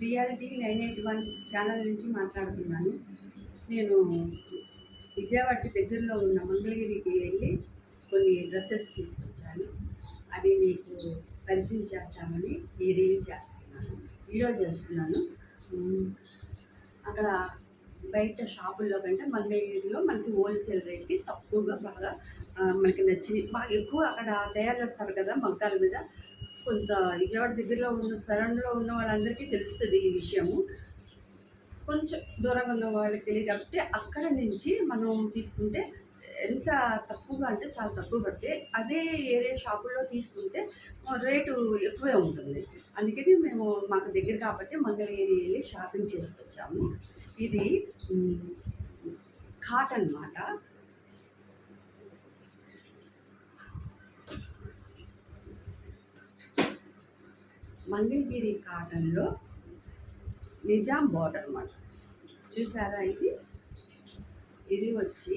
Reality nine eight one channel నుంచి మాట్లాడుతున్నాను. నేను విజయవాడ దగ్గరలో ఉన్న మంగళగిరికి వెళ్ళి కొన్ని డ్రెస్సెస్ తీసుకొచ్చాను. అవి మీకు పరిచయం చేద్దామని ఈ రీల్ చేస్తున్నాను. వీడియో చేస్తున్నాను. అక్కడ బయట షాపుల్లో కంటే మంగళగిరిలో మనకి హోల్సేల్ రేట్కి తక్కువగా బాగా మనకి నచ్చింది బాగా ఎక్కువ అక్కడ తయారు చేస్తారు కదా మగ్గాల మీద. కొంత విజయవాడ దగ్గరలో ఉన్న సరౌండ్లో ఉన్న వాళ్ళందరికీ తెలుస్తుంది ఈ విషయము. కొంచెం దూరంగా ఉన్న వాళ్ళకి తెలియదు కాబట్టి అక్కడ నుంచి మనం తీసుకుంటే ఎంత తక్కువగా అంటే చాలా తక్కువ పడితే అదే ఏరియా షాపుల్లో తీసుకుంటే రేటు ఎక్కువే ఉంటుంది. అందుకని మేము మాకు దగ్గర కాబట్టి మంగళగిరి వెళ్ళి షాపింగ్ చేసుకొచ్చాము. ఇది మ్, కాటన్ మాట. మంగళగిరి కాటన్లో నిజాం బార్డర్ అన్నమాట చూసారా ఇది? ఇది వచ్చి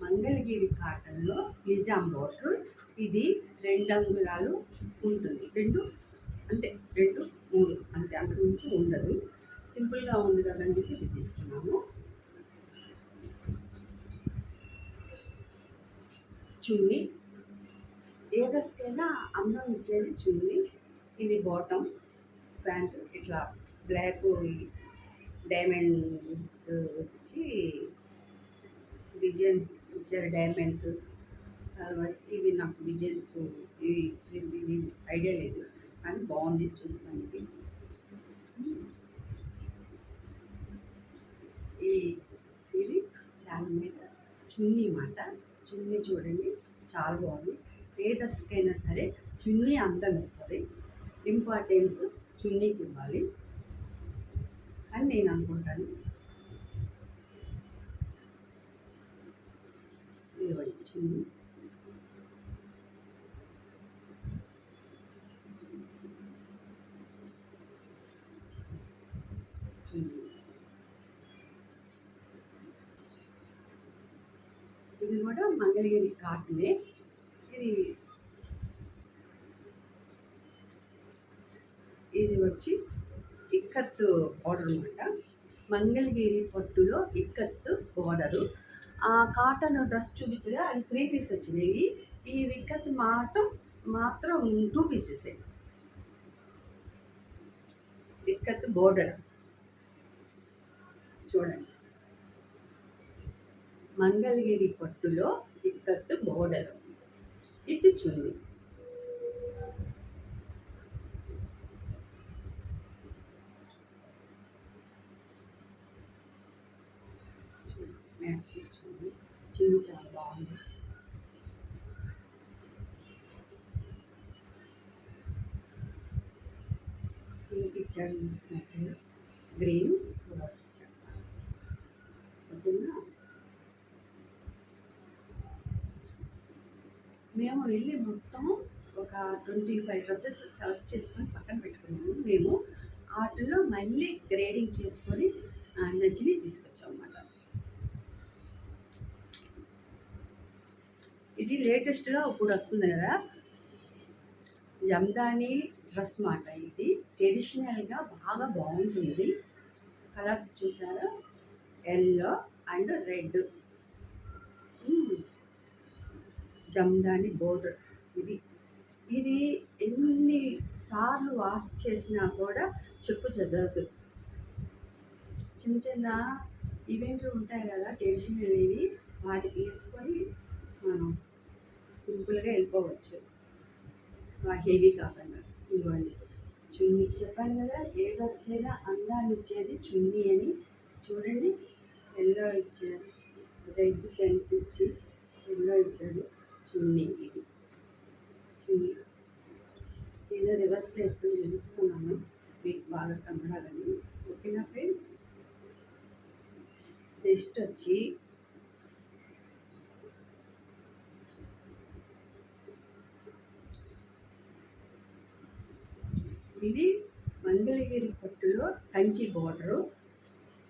మంగళగిరి కాటన్లో నిజాం బార్డర్ ఇది రెండు అంగుళాలు ఉంటుంది. రెండు? అంతే రెండు మూడు అంతే అంతకు మించి ఉండదు. సింపుల్గా ఉంది కదా అని చెప్పి తీసుకున్నాము చున్నీ ఏ డ్రెస్కైనా అందం ఇచ్చేది చున్నీ ఇది బాటమ్ ప్యాంట్ ఇట్లా బ్లాక్ డైమండ్స్ వచ్చి డిజైన్ ఇచ్చారు డైమండ్స్ ఇవి నాకు డిజైన్స్ ఇవి ఇవి ఐడియా లేదు కానీ బాగుంది చూస్తానికి ఈ ఇది దాని మీద చున్నీ మాట చున్నీ చూడండి చాలా బాగుంది. ఏ డ్రెస్కైనా సరే చున్నీ అందం. ఇస్తుంది ఇంపార్టెన్స్ చున్నీకి ఇవ్వాలి. అని నేను అనుకుంటాను. ఇదిగోండి చున్నీ. చున్నీ. ఇది కూడా మంగళగిరి కాటనే ఇది ఇది వచ్చి ఇక్కత్తు బార్డర్ అనమాట మంగళగిరి పట్టులో ఇక్కత్తు బార్డరు ఆ కాటన్ డ్రెస్ చూపించగా అది త్రీ పీస్ వచ్చినాయి. ఈ ఇక్కత్ మాత్రం మాత్రం టూ పీసెస్ ఇక్కత్ బోర్డర్ చూడండి. మంగళగిరి పట్టులో ఇక్కత్తు బోర్డర్. ఇది చున్నీ మ్యాచ్ చున్నీ చున్నీ చాలా బాగుంది. పింక్ ఇచ్చాడు మ్యాచ్ గ్రీన్ కూడా ఇచ్చాడు. ఓకేనా? మేము వెళ్ళి మొత్తం ఒక ట్వంటీ ఫైవ్ డ్రెస్సెస్ సెలెక్ట్ చేసుకొని పక్కన పెట్టుకున్నాము. మేము వాటిలో మళ్ళీ గ్రేడింగ్ చేసుకొని నచ్చిని తీసుకొచ్చాం అన్నమాట ఇది లేటెస్ట్గా ఇప్పుడు వస్తుంది కదా. జమ్దాని డ్రెస్ మాట ఇది. ట్రెడిషనల్గా బాగా బాగుంటుంది. కలర్స్ చూసారా? Yellow and red. Jamdani border ఇది. ఇది ఎన్ని సార్లు వాష్ చేసినా కూడా చెప్పు చెదరదు. చిన్న చిన్న ఈవెంట్లు ఉంటాయి కదా ట్రెడిషనల్ ఇవి వాటికి వేసుకొని మనం సింపుల్గా వెళ్ళిపోవచ్చు. హెవీ కాకుండా ఇవ్వండి చున్నీ చెప్పాను కదా ఏ డ్రెస్కైనా అందాన్ని ఇచ్చేది చున్నీ అని. చూడండి ఎల్లో ఇచ్చారు. రెడ్ సెంట్ ఇచ్చి ఎల్లో ఇచ్చాడు చున్నీ ఇది. చున్నీ నేను రివర్స్ వేసుకొని చూపిస్తున్నాను. మీకు బాగా కనబడాలని ఓకేనా ఫ్రెండ్స్ నెక్స్ట్ వచ్చి ఇది మంగళగిరి పట్టులో కంచి బార్డరు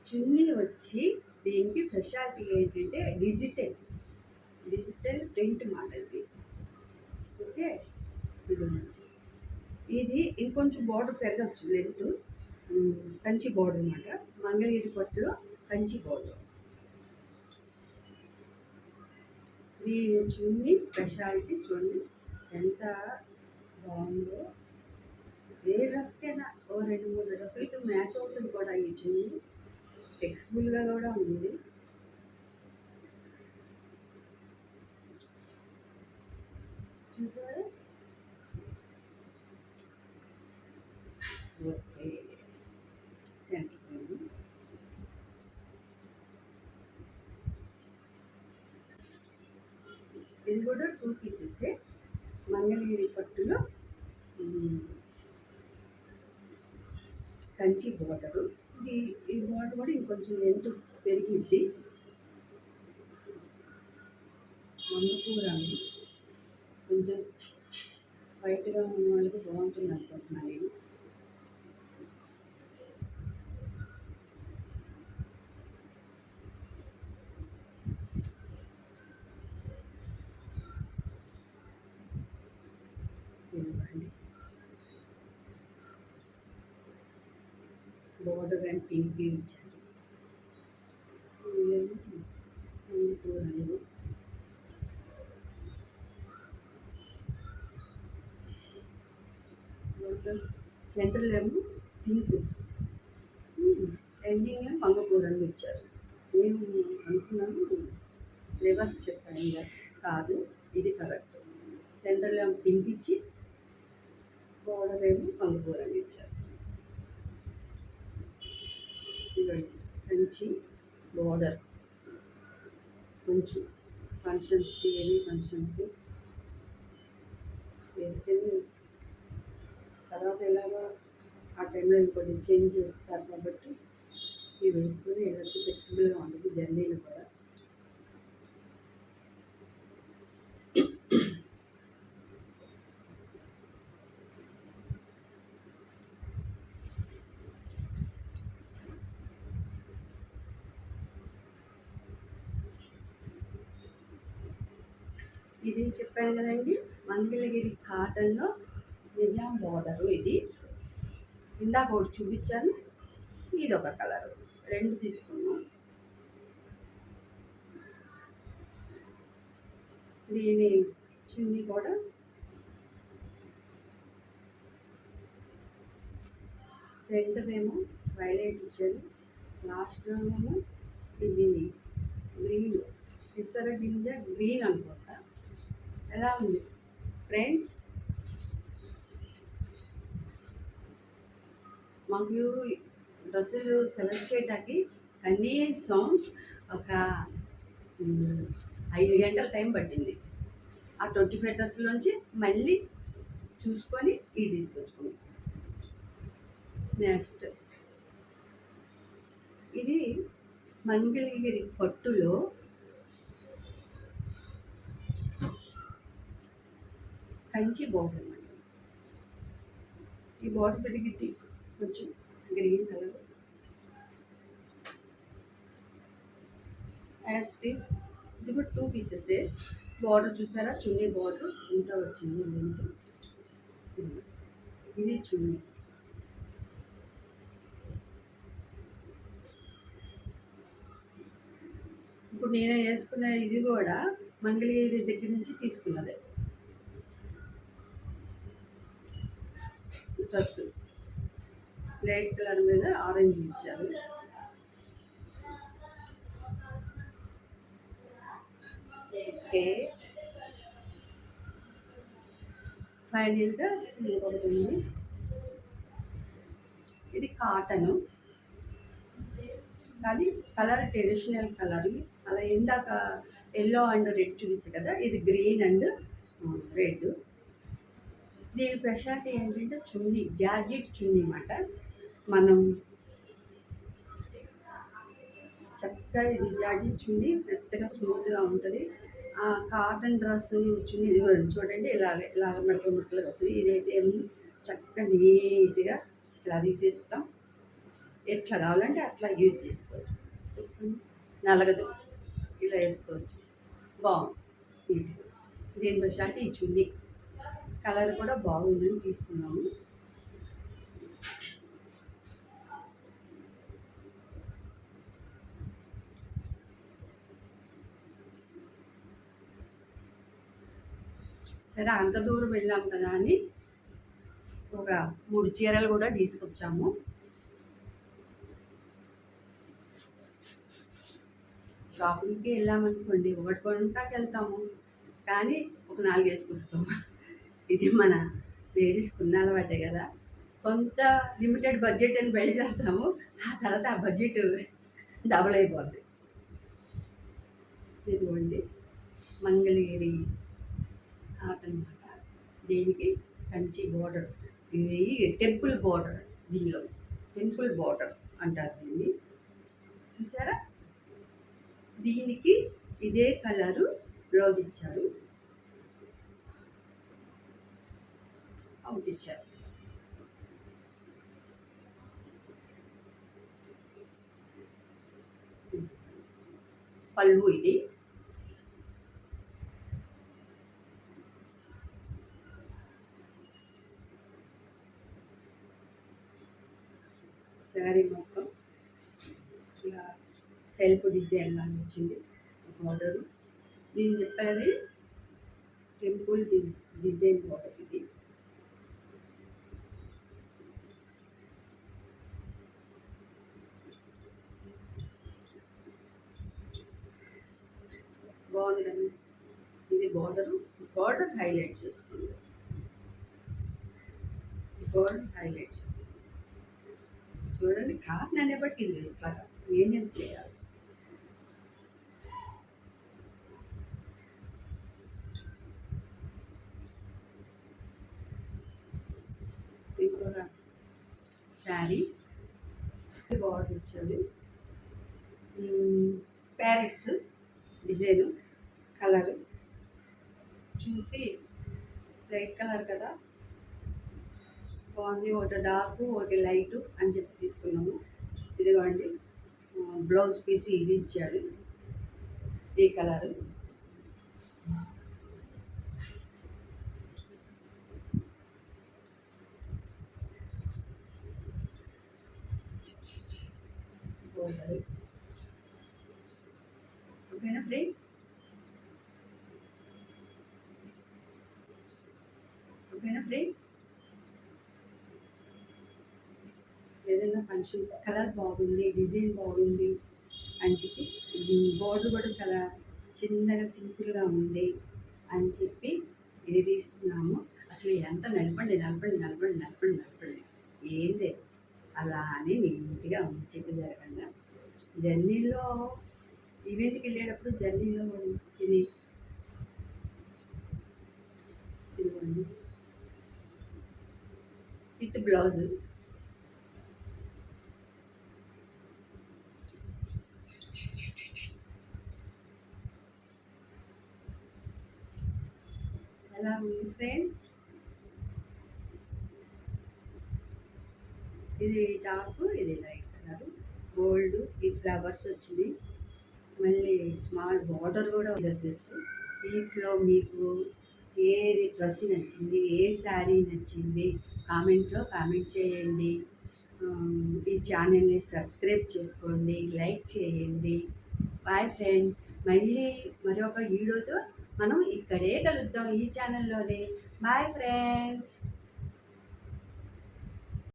చున్నీ వచ్చి దీనికి స్పెషాలిటీ ఏంటంటే డిజిటల్ డిజిటల్ ప్రింట్ మాట ఇది ఓకే? ఇది ఇది ఇంకొంచెం బార్డర్ పెరగచ్చు లెంత్. కంచి బోర్డర్ అనమాట మంగళగిరి పట్టులో కంచి బార్డర్ దీని చున్ని స్పెషాలిటీ చూడండి. ఎంత బాగుందో. ఏ డ్రెస్కైనా ఓ రెండు మూడు డ్రెస్సులకి మ్యాచ్ అవుతుంది కూడా ఈ చున్ని. ఫ్లెక్సిబుల్గా కూడా ఉంది. చూసారు ఓకే సెంటర్ ఇది కూడా టూ పీసెస్ మంగళగిరి పట్టులో కంచి బోర్డరు ఇది ఈ బోర్డర్ కూడా ఇంకొంచెం ఎంత పెరిగిద్ది. మందుకు కొంచెం వైట్గా ఉన్న వాళ్ళకి బాగుంటుంది అనుకుంటున్నాను నేను. ఇదిగోండి. బోర్డర్ అండ్ పింక్ సెంట్రల్ ఏమో పింక్ ఎండింగ్ మంగపూరని ఇచ్చారు. నేను అనుకున్నాను రివర్స్ చెప్పాను కాదు. ఇది కరెక్ట్ సెంట్రల్ ఏమో పింక్ ఇచ్చి బోర్డర్ ఏమో మంగపూరని ఇచ్చారు. మంచి బోర్డర్ కొంచెం ఫంక్షన్స్కి ఎనీ ఫంక్షన్కి వేసుకొని తర్వాత ఎలాగో ఆ టైంలో ఇంకొన్ని చేంజ్ చేస్తారు కాబట్టి ఇవి వేసుకొని వెళ్ళొచ్చు ఫ్లెక్సిబుల్గా ఉంటుంది జర్నీలు కూడా. ఇది చెప్పాను కదండి మంగళగిరి కాటన్లో నిజాం బార్డరు ఇది. ఇందాక ఒకటి చూపించాను. ఇది ఒక కలరు. రెండు తీసుకున్నాం. దీని చున్నీ కూడా సెంటర్ ఏమో వైలెట్ ఇచ్చాను లాస్ట్లో ఏమో ఇది గ్రీన్. ఇసర గింజ గ్రీన్ అనుకుంటా. ఎలా ఉంది? ఫ్రెండ్స్ మాకు డ్రెస్సులు సెలెక్ట్ చేయడానికి కనీసం ఒక ఐదు గంటల టైం పట్టింది. ఆ ట్వంటీ ఫైవ్ డ్రెస్సులోంచి మళ్ళీ చూసుకొని ఇది తీసుకొచ్చుకున్నాం. నెక్స్ట్. ఇది మంగళగిరి పట్టులో కంచి బార్డర్ అన్నమాట. ఈ బార్డర్ పెరిగిద్ది. కొంచెం గ్రీన్ కలర్. యాజ్ ఈస్ ఇది కూడా టూ పీసెస్ బార్డర్ చూసారా? చున్నీ బార్డర్ ఇంత వచ్చింది లెంత్ ఇది చున్నీ. ఇప్పుడు నేను వేసుకున్న ఇది కూడా మంగళగిరి దగ్గర నుంచి తీసుకున్నదే. డ్రెస్ లైట్ కలర్ మీద ఆరెంజ్ ఇచ్చారు. ఓకే ఫైనల్గా ఇంకొకటి ఉంది. ఇది కాటను. కానీ కలర్ ట్రెడిషనల్ కలర్. అలా ఇందాక ఎల్లో అండ్ రెడ్ చూపించు కదా ఇది గ్రీన్ అండ్ రెడ్ దీని స్పెషాలిటీ ఏంటంటే చున్నీ జార్జెట్ చున్నీ అన్నమాట మనం చక్కగా ఇది జాడి చుండి మెత్తగా స్మూత్గా ఉంటుంది. ఆ కాటన్ డ్రెస్ చుండి ఇది కూడా చూడండి ఇలాగే ఇలాగ మెడతలు మడతలుగా వస్తుంది. ఇదైతే చక్కగా నీట్గా ఇలా తీసేస్తాం. ఎట్లా కావాలంటే అట్లా యూజ్ చేసుకోవచ్చు. చూసుకోండి. నలగదు. ఇలా వేసుకోవచ్చు. బాగుంది. నీట్గా. దీని స్పెషాలిటీ ఈ చున్నీ. కలర్ కూడా బాగుందని తీసుకున్నాము. సరే అంత దూరం వెళ్ళాం కదా అని ఒక మూడు చీరలు కూడా తీసుకొచ్చాము. షాపింగ్కి వెళ్ళామనుకోండి ఒకటి కొంటాకి వెళ్తాము. కానీ ఒక నాలుగు వేసుకొస్తాము ఇది మన లేడీస్కి ఉన్న అలవాటే కదా. కొంత లిమిటెడ్ బడ్జెట్ అని బయలుదేరుతాము. ఆ తర్వాత ఆ బడ్జెట్ డబుల్ అయిపోద్ది. ఇదిగోండి మంగళగిరి ఆట అనమాట దీనికి? కంచి బోర్డర్ ఇది టెంపుల్ బోర్డర్ దీనిలో. టెంపుల్ బోర్డర్ అంటారు దీన్ని. చూసారా? దీనికి ఇదే కలరు బ్లౌజ్ ఇచ్చారు. అవుట్ ఇచ్చారు. పళ్ళు ఇది శారీ మొత్తం ఇలా సెల్ఫ్ డిజైన్ లాగా వచ్చింది బార్డరు నేను చెప్పేది టెంపుల్ డిజైన్ బార్డర్ ఇది. బాగుంది కదా? ఇది బార్డరు బార్డర్ హైలైట్ చేస్తుంది. బార్డర్ హైలైట్ చేస్తుంది. చూడండి కారణం అనేప్పటికీ ఇది ఇట్లా ఏమేమి చేయాలి. శారీ బార్డర్ ఇచ్చాడు ప్యారెట్స్ డిజైను కలరు. చూసి లైట్ కలర్ కదా. బాగుంది. ఒకటి డార్క్ ఒకటి లైట్ అని చెప్పి తీసుకున్నాము. ఇదిగోండి. బ్లౌజ్ పీస్ ఇది ఇచ్చాడు ఈ కలరు. ఓకేనా ఫ్రెండ్స్? ఓకేనా ఫ్రెండ్స్? ఏదైనా ఫంక్షన్ కలర్ బాగుంది డిజైన్ బాగుంది అని చెప్పి బోర్డర్ కూడా చాలా చిన్నగా సింపుల్గా ఉంది అని చెప్పి ఇది తీసుకున్నాము. అసలు ఎంత నలపండి నలపండి నలపండి నలపండి నలపండి. ఏం లేదు. అలా అని నీట్గా చెప్పి జరగకుండా జర్నీలో ఈవెంట్కి వెళ్ళేటప్పుడు జర్నీలో ఇది ఇదిగోండి. విత్ బ్లౌజు ఎలా ఉంది ఫ్రెండ్స్ ఇది టాప్ ఇది లైట్ కలర్ గోల్డ్ ఈ ఫ్లవర్స్ వచ్చినాయి. మళ్ళీ స్మాల్ బార్డర్ కూడా డ్రెస్సెస్ వీటిలో మీకు ఏ డ్రెస్ నచ్చింది ఏ శారీ నచ్చింది కామెంట్లో కామెంట్ చేయండి. Um, ఈ ఛానల్ని సబ్స్క్రైబ్ చేసుకోండి లైక్ చేయండి. బాయ్ ఫ్రెండ్స్ మళ్ళీ మరొక వీడియోతో మనం ఇక్కడే కలుద్దాం ఈ ఛానల్లోనే బాయ్ ఫ్రెండ్స్